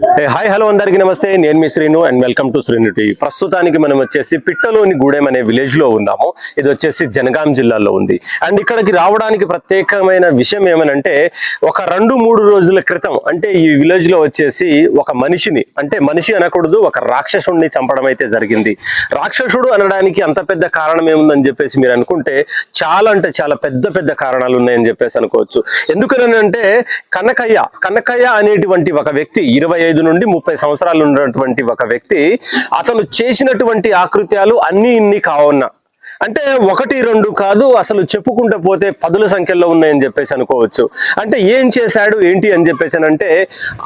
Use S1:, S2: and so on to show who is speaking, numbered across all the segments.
S1: Hi hello అందరికీ నమస్తే. నేను మీ Srinu and welcome to Srinu TV ప్రస్తుతానికి మనం వచ్చేసి పిట్టలోని గూడెం అనే విలేజ్లో ఉన్నాము. ఇది వచ్చేసి జనగాం జిల్లాలో ఉంది. అండ్ ఇక్కడికి రావడానికి ప్రత్యేకమైన విషయం ఏమనంటే ఒక రెండు మూడు రోజుల క్రితం అంటే ఈ విలేజ్లో వచ్చేసి ఒక మనిషిని అంటే మనిషి అనకూడదు ఒక రాక్షసుడిని చంపడం అయితే జరిగింది. రాక్షసుడు అనడానికి అంత పెద్ద కారణం ఏముందని చెప్పేసి మీరు అనుకుంటే చాలా అంటే చాలా పెద్ద పెద్ద కారణాలు ఉన్నాయని చెప్పేసి అనుకోవచ్చు. ఎందుకనంటే కనకయ్య కనకయ్య అనేటువంటి ఒక వ్యక్తి ఇరవై ఐదు నుండి ముప్పై సంవత్సరాలు ఉన్నటువంటి ఒక వ్యక్తి అతను చేసినటువంటి ఆకృత్యాలు అన్ని ఇన్ని కావున్నా. అంటే ఒకటి రెండు కాదు అసలు చెప్పుకుంటూ పోతే పదుల సంఖ్యలో ఉన్నాయని చెప్పేసి అనుకోవచ్చు. అంటే ఏం చేశాడు ఏంటి అని చెప్పేసి అంటే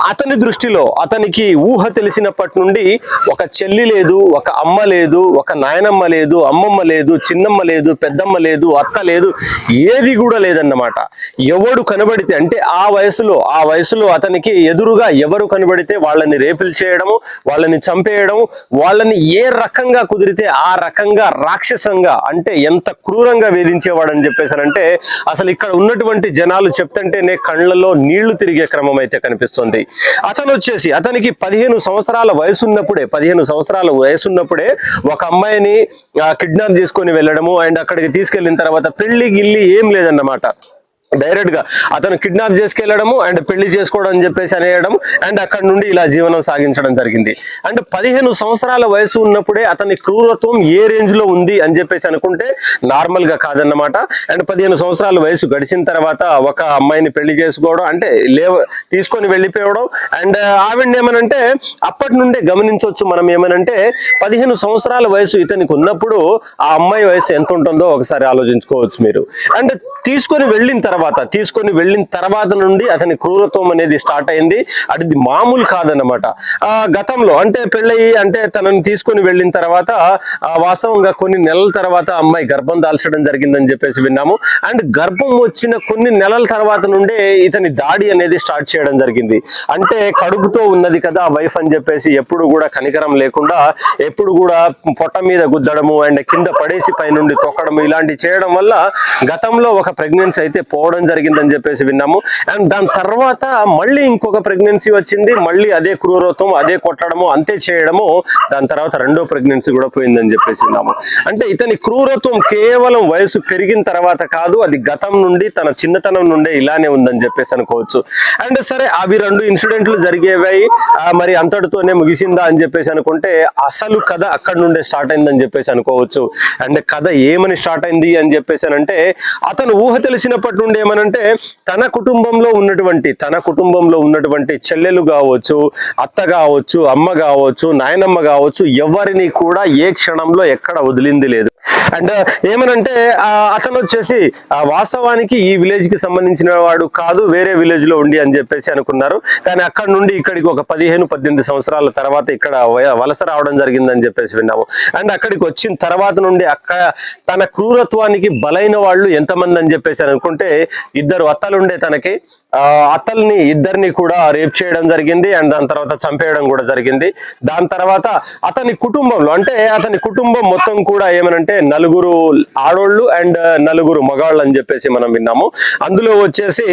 S1: అతని దృష్టిలో అతనికి ఊహ తెలిసినప్పటి నుండి ఒక చెల్లి లేదు ఒక అమ్మ లేదు ఒక నాయనమ్మ లేదు అమ్మమ్మ లేదు చిన్నమ్మ లేదు పెద్దమ్మ లేదు అత్త లేదు ఏది కూడా లేదన్నమాట. ఎవడు కనబడితే అంటే ఆ వయసులో ఆ వయసులో అతనికి ఎదురుగా ఎవరు కనబడితే వాళ్ళని రేపులు చేయడము వాళ్ళని చంపేయడం వాళ్ళని ఏ రకంగా కుదిరితే ఆ రకంగా రాక్షసంగా అంటే ఎంత క్రూరంగా వేధించేవాడని చెప్పేసానంటే అసలు ఇక్కడ ఉన్నటువంటి జనాలు చెప్తుంటేనే కళ్ళలో నీళ్ళు తిరిగే క్రమం అయితే కనిపిస్తుంది. అతను వచ్చేసి అతనికి పదిహేను సంవత్సరాల వయసు ఉన్నప్పుడే పదిహేను సంవత్సరాల వయసు ఉన్నప్పుడే ఒక అమ్మాయిని కిడ్నాప్ చేసుకొని వెళ్ళడము అండ్ అక్కడికి తీసుకెళ్ళిన తర్వాత పెళ్ళి గిల్లి ఏం లేదన్నమాట. డైరెక్ట్గా అతను కిడ్నాప్ చేసుకెళ్ళడము అండ్ పెళ్ళి చేసుకోవడం అని చెప్పేసి అనేయడం అండ్ అక్కడ నుండి ఇలా జీవనం సాగించడం జరిగింది. అండ్ పదిహేను సంవత్సరాల వయసు ఉన్నప్పుడే అతని క్రూరత్వం ఏ రేంజ్లో ఉంది అని చెప్పేసి అనుకుంటే నార్మల్గా కాదన్నమాట. అండ్ పదిహేను సంవత్సరాల వయసు గడిచిన తర్వాత ఒక అమ్మాయిని పెళ్ళి చేసుకోవడం అంటే లేవ తీసుకొని వెళ్ళిపోవడం అండ్ ఆవిడ ఏమనంటే అప్పటి నుండే గమనించవచ్చు మనం ఏమనంటే పదిహేను సంవత్సరాల వయసు ఇతనికి ఉన్నప్పుడు ఆ అమ్మాయి వయసు ఎంత ఉంటుందో ఒకసారి ఆలోచించుకోవచ్చు మీరు. అండ్ తీసుకొని వెళ్ళిన తర్వాత తర్వాత తీసుకొని వెళ్ళిన తర్వాత నుండి అతని క్రూరత్వం అనేది స్టార్ట్ అయింది. అది మామూలు కాదనమాట ఆ గతంలో అంటే పెళ్ళయి అంటే తనని తీసుకొని వెళ్ళిన తర్వాత వాస్తవంగా కొన్ని నెలల తర్వాత అమ్మాయి గర్భం దాల్చడం జరిగిందని చెప్పేసి విన్నాము. అండ్ గర్భం వచ్చిన కొన్ని నెలల తర్వాత నుండే ఇతని దాడి అనేది స్టార్ట్ చేయడం జరిగింది. అంటే కడుపుతో ఉన్నది కదా వైఫ్ అని చెప్పేసి ఎప్పుడు కూడా కనికరం లేకుండా ఎప్పుడు కూడా పొట్ట మీద గుద్దడము అండ్ కింద పడేసి పైనుండి తొక్కడము ఇలాంటి చేయడం వల్ల గతంలో ఒక ప్రెగ్నెన్సీ అయితే పోవడం జరిగిందని చెప్పేసి విన్నాము. అండ్ దాని తర్వాత మళ్ళీ ఇంకొక ప్రెగ్నెన్సీ వచ్చింది. మళ్ళీ అదే క్రూరత్వం అదే కొట్టడము అంతే చేయడము దాని తర్వాత రెండో ప్రెగ్నెన్సీ కూడా పోయిందని చెప్పేసి విన్నాము. అంటే ఇతని క్రూరత్వం కేవలం వయసు పెరిగిన తర్వాత కాదు అది గతం నుండి తన చిన్నతనం నుండే ఇలానే ఉందని చెప్పేసి అనుకోవచ్చు. అండ్ సరే అవి రెండు ఇన్సిడెంట్లు జరిగేవి మరి అంతటితోనే ముగిసిందా అని చెప్పేసి అనుకుంటే అసలు కథ అక్కడ నుండే స్టార్ట్ అయిందని చెప్పేసి అనుకోవచ్చు. అండ్ కథ ఏమని స్టార్ట్ అయింది అని చెప్పేసి అంటే అతను ఊహ తెలిసినప్పటి నుండి ఏమనంటే తన కుటుంబంలో ఉన్నటువంటి తన కుటుంబంలో ఉన్నటువంటి చెల్లెలు కావచ్చు అత్త కావచ్చు అమ్మ కావచ్చు నాయనమ్మ కావచ్చు ఎవరిని కూడా ఏ క్షణంలో ఎక్కడ వదిలింది లేదు. అండ్ ఏమనంటే అతను వచ్చేసి వాస్తవానికి ఈ విలేజ్కి సంబంధించిన వాడు కాదు వేరే విలేజ్లో ఉండి అని చెప్పేసి అనుకున్నారు. కానీ అక్కడ నుండి ఇక్కడికి ఒక పదిహేను పద్దెనిమిది సంవత్సరాల తర్వాత ఇక్కడ వలస రావడం జరిగిందని చెప్పేసి విన్నాము. అండ్ అక్కడికి వచ్చిన తర్వాత నుండి అక్కడ తన క్రూరత్వానికి బలైన వాళ్ళు ఎంతమంది అని చెప్పేసి అనుకుంటే ఇద్దరు అత్తలుండే తనకి. ఆ, అత్తల్ని ఇద్దరిని కూడా రేప్ చేయడం జరిగింది అండ్ దాని తర్వాత చంపేయడం కూడా జరిగింది. దాని తర్వాత అతని కుటుంబంలో అంటే అతని కుటుంబం మొత్తం కూడా ఏమనంటే నలుగురు ఆడోళ్ళు అండ్ నలుగురు మగాళ్ళు అని చెప్పేసి మనం విన్నాము. అందులో వచ్చేసి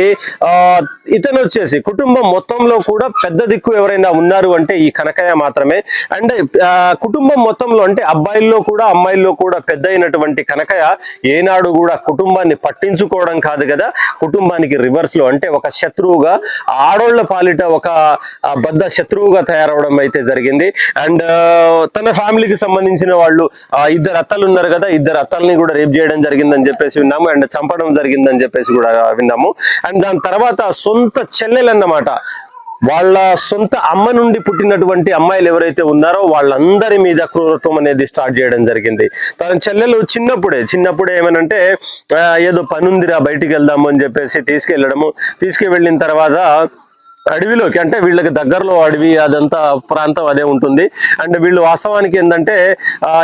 S1: ఇతను వచ్చేసి కుటుంబం మొత్తంలో కూడా పెద్ద దిక్కు ఎవరైనా ఉన్నారు అంటే ఈ కనకయ్య మాత్రమే. అండ్ ఆ, కుటుంబం మొత్తంలో అంటే అబ్బాయిల్లో కూడా అమ్మాయిల్లో కూడా పెద్ద అయినటువంటి కనకయ్య ఏనాడు కూడా కుటుంబాన్ని పట్టించుకోవడం కాదు కదా. కుటుంబానికి రివర్స్లో అంటే ఒక శత్రువుగా ఆడోళ్ళ పాలిట ఒక బద్ద శత్రువుగా తయారవడం అయితే జరిగింది. అండ్ తన ఫ్యామిలీకి సంబంధించిన వాళ్ళు ఇద్దరు అత్తలు ఉన్నారు కదా ఇద్దరు అత్తల్ని కూడా రేప్ చేయడం జరిగిందని చెప్పేసి విన్నాము. అండ్ చంపడం జరిగిందని చెప్పేసి కూడా విన్నాము. అండ్ దాని తర్వాత సొంత చెల్లెలు అన్నమాట వాళ్ళ సొంత అమ్మ నుండి పుట్టినటువంటి అమ్మాయిలు ఎవరైతే ఉన్నారో వాళ్ళందరి మీద క్రూరత్వం అనేది స్టార్ట్ చేయడం జరిగింది. తన చెల్లెలు చిన్నప్పుడే చిన్నప్పుడే ఏమనంటే ఏదో పనుందిరా బయటికి వెళ్దాము అని చెప్పేసి తీసుకెళ్ళడము. తీసుకువెళ్ళిన తర్వాత అడవిలోకి అంటే వీళ్ళకి దగ్గరలో అడవి అదంతా ప్రాంతం అదే ఉంటుంది. అండ్ వీళ్ళు వాస్తవానికి ఏంటంటే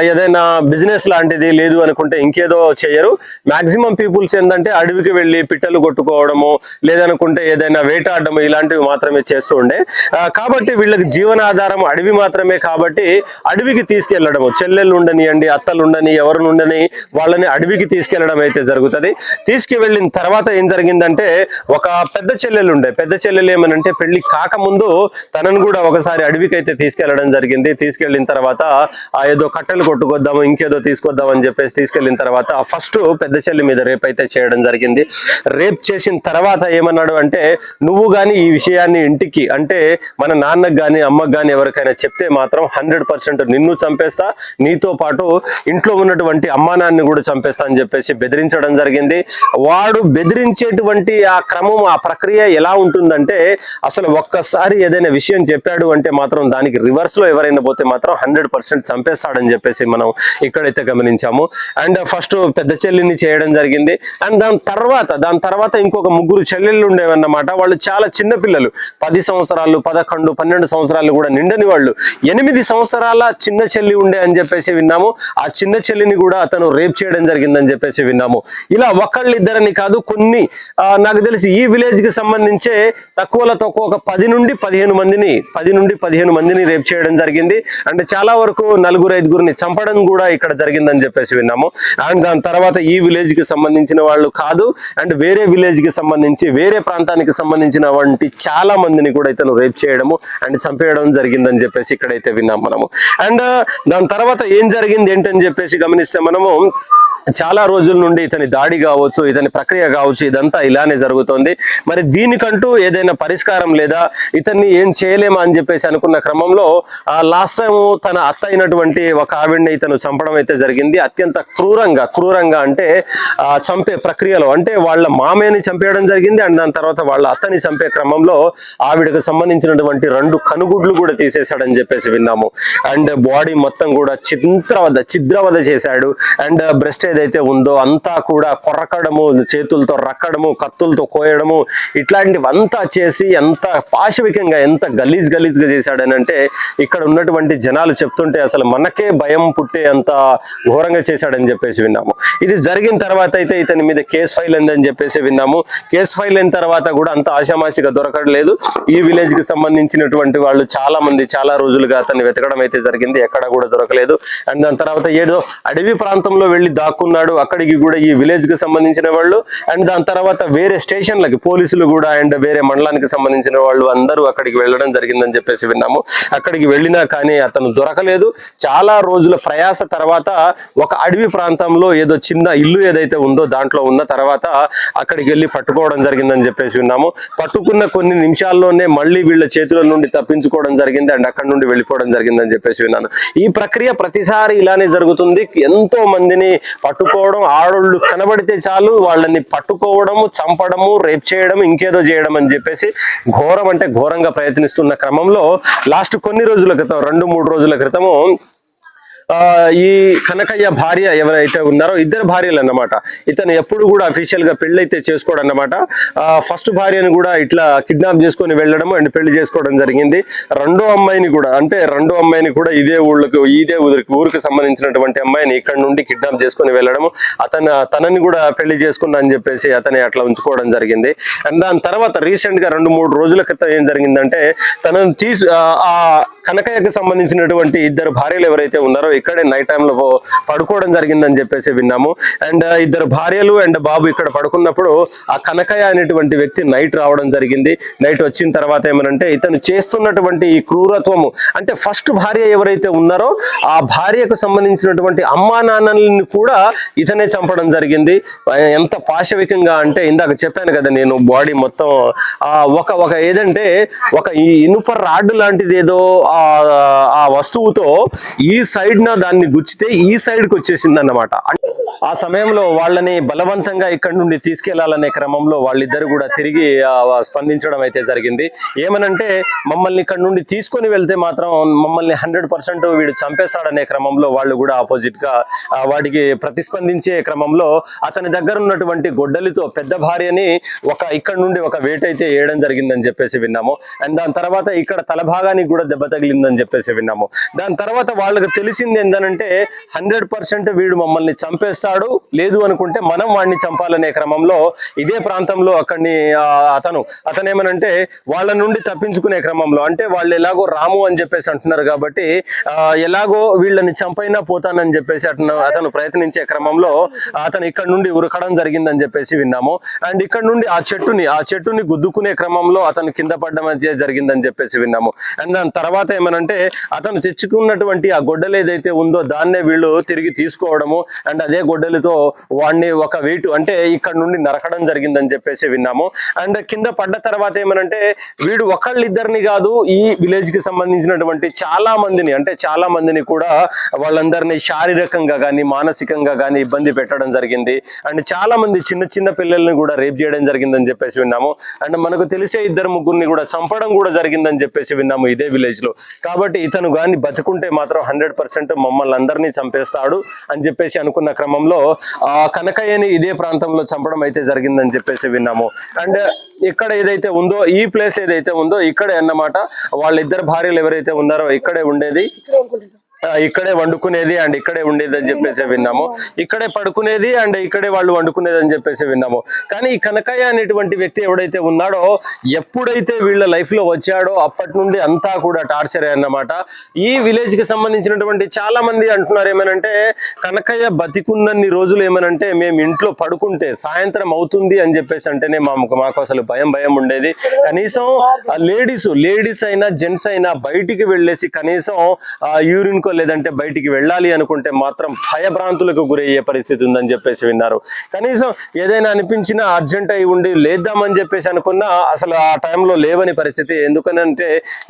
S1: ఏదైనా బిజినెస్ లాంటిది లేదు అనుకుంటే ఇంకేదో చేయరు. మాక్సిమం పీపుల్స్ ఏంటంటే అడవికి వెళ్ళి పిట్టలు కొట్టుకోవడము లేదనుకుంటే ఏదైనా వేటాడము ఇలాంటివి మాత్రమే చేస్తూ ఉండే. కాబట్టి వీళ్ళకి జీవనాధారం అడవి మాత్రమే కాబట్టి అడవికి తీసుకెళ్ళడము చెల్లెళ్ళు ఉండనియండి అత్తలు ఉండని ఎవరు ఉండని వాళ్ళని అడవికి తీసుకెళ్ళడం అయితే జరుగుతుంది. తీసుకువెళ్ళిన తర్వాత ఏం జరిగిందంటే ఒక పెద్ద చెల్లెలు ఉండే. పెద్ద చెల్లెలు ఏమనంటే అంటే పెళ్ళి కాకముందు తనను కూడా ఒకసారి అడవికి అయితే తీసుకెళ్ళడం జరిగింది. తీసుకెళ్ళిన తర్వాత ఆ ఏదో కట్టెలు కొట్టుకొద్దాము ఇంకేదో తీసుకొద్దాం అని చెప్పేసి తీసుకెళ్ళిన తర్వాత ఫస్ట్ పెద్ద చెల్లి మీద రేప్ అయితే చేయడం జరిగింది. రేప్ చేసిన తర్వాత ఏమన్నాడు అంటే నువ్వు గాని ఈ విషయాన్ని ఇంటికి అంటే మన నాన్నకు గాని అమ్మకు గాని ఎవరికైనా చెప్తే మాత్రం హండ్రెడ్ పర్సెంట్ నిన్ను చంపేస్తా నీతో పాటు ఇంట్లో ఉన్నటువంటి అమ్మా నాన్ని కూడా చంపేస్తా అని చెప్పేసి బెదిరించడం జరిగింది. వాడు బెదిరించేటువంటి ఆ క్రమం ఆ ప్రక్రియ ఎలా ఉంటుందంటే అసలు ఒక్కసారి ఏదైనా విషయం చెప్పాడు అంటే మాత్రం దానికి రివర్స్లో ఎవరైనా పోతే మాత్రం హండ్రెడ్ పర్సెంట్ చంపేస్తాడని చెప్పేసి మనం ఇక్కడైతే గమనించాము. అండ్ ఫస్ట్ పెద్ద చెల్లిని చేయడం జరిగింది. అండ్ దాని తర్వాత దాని తర్వాత ఇంకొక ముగ్గురు చెల్లెళ్ళు ఉండేవన్నమాట. వాళ్ళు చాలా చిన్న పిల్లలు. పది సంవత్సరాలు పదకొండు పన్నెండు సంవత్సరాలు కూడా నిండని వాళ్ళు. ఎనిమిది సంవత్సరాల చిన్న చెల్లి ఉండే అని చెప్పేసి విన్నాము. ఆ చిన్న చెల్లిని కూడా అతను రేప్ చేయడం జరిగిందని చెప్పేసి విన్నాము. ఇలా ఒకళ్ళిద్దరని కాదు కొన్ని నాకు తెలిసి ఈ విలేజ్కి సంబంధించే తక్కువలతో ఒక్కొక్క ఒక పది నుండి పదిహేను మందిని పది నుండి పదిహేను మందిని రేపు చేయడం జరిగింది. అంటే చాలా వరకు నలుగురు ఐదుగురిని చంపడం కూడా ఇక్కడ జరిగిందని చెప్పేసి విన్నాము. అండ్ దాని తర్వాత ఈ విలేజ్కి సంబంధించిన వాళ్ళు కాదు అండ్ వేరే విలేజ్కి సంబంధించి వేరే ప్రాంతానికి సంబంధించిన వంటి చాలా మందిని కూడా ఇతను రేప్ చేయడము అండ్ చంపేయడం జరిగిందని చెప్పేసి ఇక్కడైతే విన్నాం మనము. అండ్ దాని తర్వాత ఏం జరిగింది ఏంటని చెప్పేసి గమనిస్తే మనము చాలా రోజుల నుండి ఇతని దాడి కావచ్చు ఇతని ప్రక్రియ కావచ్చు ఇదంతా ఇలానే జరుగుతోంది. మరి దీనికంటూ ఏదైనా పరిష్కారం లేదా ఇతన్ని ఏం చేయలేమా అని చెప్పేసి అనుకున్న క్రమంలో లాస్ట్ టైం తన అత్త అయినటువంటి ఒక ఆవిడ్ని ఇతను చంపడం అయితే జరిగింది. అత్యంత క్రూరంగా క్రూరంగా అంటే ఆ, చంపే ప్రక్రియలో అంటే వాళ్ళ మామయ్యని చంపేయడం జరిగింది అండ్ దాని తర్వాత వాళ్ళ అత్తని చంపే క్రమంలో ఆవిడకు సంబంధించినటువంటి రెండు కనుగుడ్లు కూడా తీసేశాడని చెప్పేసి విన్నాము. అండ్ బాడీ మొత్తం కూడా చిత్రవద చిద్రవద చేశాడు. అండ్ బ్రెస్ట్ ఏదైతే ఉందో అంతా కూడా కొరకడము చేతులతో రక్కడము కత్తులతో కోయడము ఇట్లాంటివంతా చేసి ఎంత పాశవికంగా ఎంత గలీజ్ గలీజ్గా చేశాడనంటే ఇక్కడ ఉన్నటువంటి జనాలు చెప్తుంటే అసలు మనకే భయం పుట్టే అంత ఘోరంగా చేశాడని చెప్పేసి విన్నాము. ఇది జరిగిన తర్వాత అయితే ఇతని మీద కేసు ఫైల్ అయిందని చెప్పేసి విన్నాము. కేసు ఫైల్ అయిన తర్వాత కూడా అంత ఆశామాషిగా దొరకట్లేదు. ఈ విలేజ్కి సంబంధించినటువంటి వాళ్ళు చాలా మంది చాలా రోజులుగా అతన్ని వెతకడం అయితే జరిగింది. ఎక్కడ కూడా దొరకలేదు. అండ్ దాని తర్వాత ఏదో అడవి ప్రాంతంలో వెళ్ళి లాక్కున్నాడు అక్కడికి కూడా ఈ విలేజ్కి సంబంధించిన వాళ్ళు. అండ్ దాని తర్వాత వేరే స్టేషన్లకి పోలీసులు కూడా అండ్ వేరే మండలానికి సంబంధించిన వాళ్ళు అందరూ అక్కడికి వెళ్ళడం జరిగిందని చెప్పేసి విన్నాము. అక్కడికి వెళ్ళినా కానీ అతను దొరకలేదు. చాలా రోజుల ప్రయాస తర్వాత ఒక అడవి ప్రాంతంలో ఏదో చిన్న ఇల్లు ఏదైతే ఉందో దాంట్లో ఉన్న తర్వాత అక్కడికి వెళ్ళి పట్టుకోవడం జరిగిందని చెప్పేసి విన్నాము. పట్టుకున్న కొన్ని నిమిషాల్లోనే మళ్ళీ వీళ్ళ చేతుల నుండి తప్పించుకోవడం జరిగింది అండ్ అక్కడ నుండి వెళ్ళిపోవడం జరిగిందని చెప్పేసి విన్నాను. ఈ ప్రక్రియ ప్రతిసారి ఇలానే జరుగుతుంది. ఎంతో మందిని పట్టుకోవడం ఆడోళ్ళు కనబడితే చాలు వాళ్ళని పట్టుకోవడము చంపడము రేప్ చేయడం ఇంకేదో చేయడం అని చెప్పేసి ఘోరం అంటే ఘోరంగా ప్రయత్నిస్తున్న క్రమంలో లాస్ట్ కొన్ని రోజుల క్రితం రెండు మూడు రోజుల క్రితము ఈ కనకయ్య భార్య ఎవరైతే ఉన్నారో ఇద్దరు భార్యలు అన్నమాట. ఇతను ఎప్పుడు కూడా అఫీషియల్గా పెళ్ళి అయితే చేసుకోవడం అన్నమాట ఫస్ట్ భార్యను కూడా ఇట్లా కిడ్నాప్ చేసుకొని వెళ్ళడం అండ్ పెళ్ళి చేసుకోవడం జరిగింది. రెండో అమ్మాయిని కూడా అంటే రెండో అమ్మాయిని కూడా ఇదే ఊళ్ళకు ఇదే ఊరికి ఊరికి సంబంధించినటువంటి అమ్మాయిని ఇక్కడ నుండి కిడ్నాప్ చేసుకొని వెళ్ళడం అతను తనని కూడా పెళ్ళి చేసుకున్నా అని చెప్పేసి అతని అట్లా ఉంచుకోవడం జరిగింది. అండ్ దాని తర్వాత రీసెంట్గా రెండు మూడు రోజుల క్రితం ఏం జరిగిందంటే తనను తీసు ఆ కనకయ్యకు సంబంధించినటువంటి ఇద్దరు భార్యలు ఎవరైతే ఉన్నారో ఇక్కడే నైట్ టైంలో పడుకోవడం జరిగిందని చెప్పేసి విన్నాము. అండ్ uh, ఇద్దరు భార్యలు అండ్ బాబు ఇక్కడ పడుకున్నప్పుడు ఆ కనకయ్య అనేటువంటి వ్యక్తి నైట్ రావడం జరిగింది. నైట్ వచ్చిన తర్వాత ఏమనంటే ఇతను చేస్తున్నటువంటి ఈ క్రూరత్వము అంటే ఫస్ట్ భార్య ఎవరైతే ఉన్నారో ఆ భార్యకు సంబంధించినటువంటి అమ్మా నాన్నల్ని కూడా ఇతనే చంపడం జరిగింది. ఎంత పాశవికంగా అంటే ఇందాక చెప్పాను కదా నేను బాడీ మొత్తం ఆ ఒక ఒక ఏదంటే ఒక ఈ ఇనుప రాడ్డు లాంటిది ఏదో ఆ ఆ వస్తువుతో ఈ సైడ్ నా దాన్ని గుచ్చితే ఈ సైడ్కి వచ్చేసింది అన్నమాట ఆ సమయంలో వాళ్ళని బలవంతంగా ఇక్కడ నుండి తీసుకెళ్ళాలనే క్రమంలో వాళ్ళిద్దరు కూడా తిరిగి స్పందించడం అయితే జరిగింది. ఏమనంటే మమ్మల్ని ఇక్కడ నుండి తీసుకొని వెళ్తే మాత్రం మమ్మల్ని హండ్రెడ్ పర్సెంట్ వీడు చంపేస్తాడనే క్రమంలో వాళ్ళు కూడా ఆపోజిట్గా వాడికి ప్రతిస్పందించే క్రమంలో అతని దగ్గర ఉన్నటువంటి గొడ్డలితో పెద్ద భార్యని ఒక ఇక్కడ నుండి ఒక వేట అయితే వేయడం జరిగిందని చెప్పేసి విన్నాము. అండ్ దాని తర్వాత ఇక్కడ తల భాగానికి కూడా దెబ్బ తగిలిందని చెప్పేసి విన్నాము. దాని తర్వాత వాళ్ళకి తెలిసింది ఏంటంటే హండ్రెడ్ పర్సెంట్ వీడు మమ్మల్ని చంపేస్తాడు లేదు అనుకుంటే మనం వాడిని చంపాలనే క్రమంలో ఇదే ప్రాంతంలో అక్కడిని అతను అతను ఏమనంటే వాళ్ళ నుండి తప్పించుకునే క్రమంలో అంటే వాళ్ళు ఎలాగో రాము అని చెప్పేసి అంటున్నారు కాబట్టి ఎలాగో వీళ్ళని చంపైనా పోతానని చెప్పేసి అతను అతను ప్రయత్నించే క్రమంలో అతను ఇక్కడ నుండి ఉరకడం జరిగిందని చెప్పేసి విన్నాము. అండ్ ఇక్కడ నుండి ఆ చెట్టుని ఆ చెట్టుని గుద్దుకునే క్రమంలో అతను కింద పడడం అయితే జరిగిందని చెప్పేసి విన్నాము. అండ్ దాని తర్వాత ఏమనంటే అతను తెచ్చుకున్నటువంటి ఆ గొడ్డలు ఏదైతే ఉందో దాన్నే వీళ్ళు తిరిగి తీసుకోవడము అండ్ అదే గొడ్డలితో వాడిని ఒక వెయిట్ అంటే ఇక్కడ నుండి నరకడం జరిగిందని చెప్పేసి విన్నాము. అండ్ కింద పడ్డ తర్వాత ఏమనంటే వీడు ఒకళ్ళిద్దరిని కాదు ఈ విలేజ్కి సంబంధించినటువంటి చాలా మందిని అంటే చాలా మందిని కూడా వాళ్ళందరినీ శారీరకంగా కానీ మానసికంగా కానీ ఇబ్బంది పెట్టడం జరిగింది. అండ్ చాలా మంది చిన్న చిన్న పిల్లల్ని కూడా రేప్ చేయడం జరిగిందని చెప్పేసి విన్నాము. అండ్ మనకు తెలిసే ఇద్దరు ముగ్గురిని కూడా చంపడం కూడా జరిగిందని చెప్పేసి విన్నాము ఇదే విలేజ్లో. కాబట్టి ఇతను కానీ బతుకుంటే మాత్రం హండ్రెడ్ పర్సెంట్ మమ్మల్ని అందరినీ చంపేస్తాడు అని చెప్పేసి అనుకున్న క్రమంలో ఆ కనకయ్యని ఇదే ప్రాంతంలో చంపడం అయితే జరిగిందని చెప్పేసి విన్నాము. అండ్ ఇక్కడ ఏదైతే ఉందో ఈ ప్లేస్ ఏదైతే ఉందో ఇక్కడే అన్నమాట. వాళ్ళిద్దరు భార్యలు ఎవరైతే ఉన్నారో ఇక్కడే ఉండేది. ఇక్కడే వండుకునేది అండ్ ఇక్కడే ఉండేది అని చెప్పేసి విన్నాము. ఇక్కడే పడుకునేది అండ్ ఇక్కడే వాళ్ళు వండుకునేది అని చెప్పేసి విన్నాము. కానీ ఈ కనకయ్య అనేటువంటి వ్యక్తి ఎవడైతే ఉన్నాడో ఎప్పుడైతే వీళ్ళ లైఫ్లో వచ్చాడో అప్పటి నుండి అంతా కూడా టార్చరే అన్నమాట. ఈ విలేజ్కి సంబంధించినటువంటి చాలా మంది అంటున్నారు ఏమనంటే కనకయ్య బతికున్నన్ని రోజులు ఏమనంటే మేము ఇంట్లో పడుకుంటే సాయంత్రం అవుతుంది అని చెప్పేసి అంటేనే మాకు మాకు అసలు భయం భయం ఉండేది. కనీసం లేడీస్ లేడీస్ అయినా జెంట్స్ అయినా బయటికి వెళ్ళేసి కనీసం ఆ యూరిన్ కో లేదంటే బయటికి వెళ్ళాలి అనుకుంటే మాత్రం భయభ్రాంతులకు గురయ్యే పరిస్థితి ఉందని చెప్పేసి విన్నారు. కనీసం ఏదైనా అనిపించినా అర్జెంట్ అయి ఉండి లేద్దామని చెప్పేసి అనుకున్నా అసలు ఆ టైంలో లేవని పరిస్థితి. ఎందుకనంటే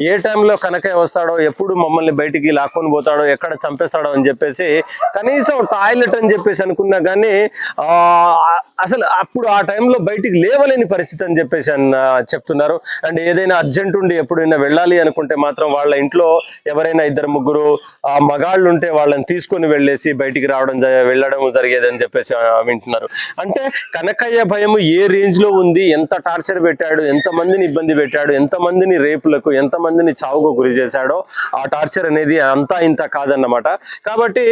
S1: ఏ టైంలో కనకయ్య వస్తాడో ఎప్పుడు మమ్మల్ని బయటికి లాక్కొని పోతాడో ఎక్కడ చంపేస్తాడో అని చెప్పేసి కనీసం టాయిలెట్ అని చెప్పేసి అనుకున్నా కానీ అసలు అప్పుడు ఆ టైంలో బయటికి లేవలేని పరిస్థితి అని చెప్పేసి అన్న చెప్తున్నారు. అండ్ ఏదైనా అర్జెంట్ ఉండి ఎప్పుడైనా వెళ్ళాలి అనుకుంటే మాత్రం వాళ్ళ ఇంట్లో ఎవరైనా ఇద్దరు ముగ్గురు ఆ మగాళ్ళు ఉంటే వాళ్ళని తీసుకొని వెళ్ళేసి బయటికి రావడం వెళ్ళడం జరిగేదని చెప్పేసి వింటున్నారు. అంటే కనకయ్య భయం ఏ రేంజ్లో ఉంది? ఎంత టార్చర్ పెట్టాడు? ఎంత మందిని ఇబ్బంది పెట్టాడు? ఎంత మందిని రేపులకు ఎంత మందిని చావుకు గురి చేశాడో ఆ టార్చర్ అనేది అంతా ఇంత కాదన్నమాట. కాబట్టి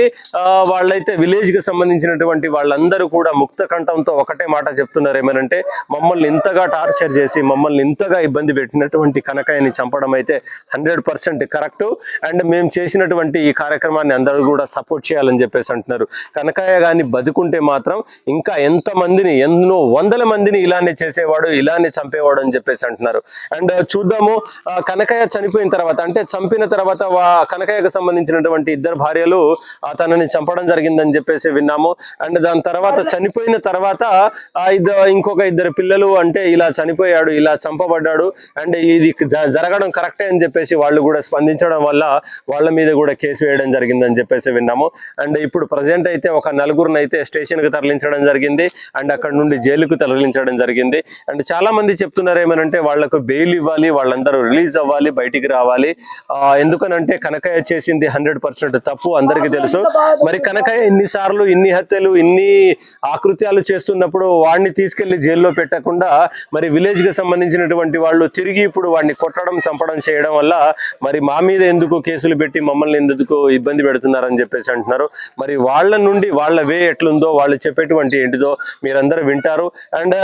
S1: వాళ్ళైతే విలేజ్కి సంబంధించినటువంటి వాళ్ళందరూ కూడా ముక్త కంఠంతో ఒకటే మాట చెప్తున్నారు ఏమనంటే మమ్మల్ని ఇంతగా టార్చర్ చేసి మమ్మల్ని ఇంతగా ఇబ్బంది పెట్టినటువంటి కనకయ్యని చంపడం అయితే హండ్రెడ్ పర్సెంట్ కరెక్ట్. అండ్ మేము చేసినటువంటి ఈ కార్యక్రమాన్ని అందరూ కూడా సపోర్ట్ చేయాలని చెప్పేసి అంటున్నారు. కనకయ్య కానీ బతుకుంటే మాత్రం ఇంకా ఎంత మందిని ఎన్నో వందల మందిని ఇలానే చేసేవాడు ఇలానే చంపేవాడు అని చెప్పేసి అంటున్నారు. అండ్ చూద్దాము ఆ, కనకయ్య చనిపోయిన తర్వాత అంటే చంపిన తర్వాత కనకయ్యకు సంబంధించినటువంటి ఇద్దరు భార్యలు తనని చంపడం జరిగిందని చెప్పేసి విన్నాము. అండ్ దాని తర్వాత చనిపోయిన తర్వాత ఇంకొక ఇద్దరు పిల్లలు అంటే ఇలా చనిపోయాడు ఇలా చంపబడ్డాడు. అండ్ ఇది జ- జరగడం కరెక్టే అని చెప్పేసి వాళ్ళు కూడా స్పందించడం వల్ల వాళ్ళ మీద కూడా కేసు వేయడం జరిగిందని చెప్పేసి విన్నాము. అండ్ ఇప్పుడు ప్రజెంట్ అయితే ఒక నలుగురిని అయితే స్టేషన్కి తరలించడం జరిగింది. అండ్ అక్కడ నుండి జైలుకు తరలించడం జరిగింది. అండ్ చాలా మంది చెప్తున్నారు ఏమనంటే వాళ్ళకు బెయిల్ ఇవ్వాలి వాళ్ళందరూ రిలీజ్ అవ్వాలి బయటికి రావాలి. ఆ, ఎందుకనంటే కనకయ్య చేసింది హండ్రెడ్ పర్సెంట్ తప్పు అందరికీ తెలుసు. మరి కనకయ్య ఇన్నిసార్లు ఇన్ని హత్యలు ఇన్ని ఆకృత్యాలు చేస్తున్నప్పుడు వాడిని తీసుకెళ్ళి జైల్లో పెట్టకుండా మరి విలేజ్కి సంబంధించినటువంటి వాళ్ళు తిరిగి ఇప్పుడు వాడిని కొట్టడం చంపడం చేయడం వల్ల మరి మా మీద ఎందుకు కేసులు పెట్టి మమ్మల్ని ఎందుకు ఇబ్బంది పెడుతున్నారని చెప్పేసి అంటున్నారు. మరి వాళ్ళ నుండి వాళ్ళ వే ఎట్లుందో వాళ్ళు చెప్పేటువంటి ఏంటిదో మీరందరూ వింటారు. అండ్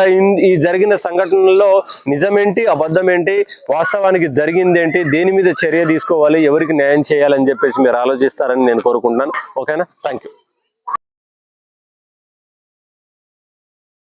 S1: ఈ జరిగిన సంఘటనలో నిజమేంటి అబద్ధం ఏంటి వాస్తవానికి జరిగిందేంటి దేని మీద చర్య తీసుకోవాలి ఎవరికి న్యాయం చేయాలని చెప్పేసి మీరు ఆలోచిస్తారని నేను కోరుకుంటున్నాను. ఓకేనా? Thank you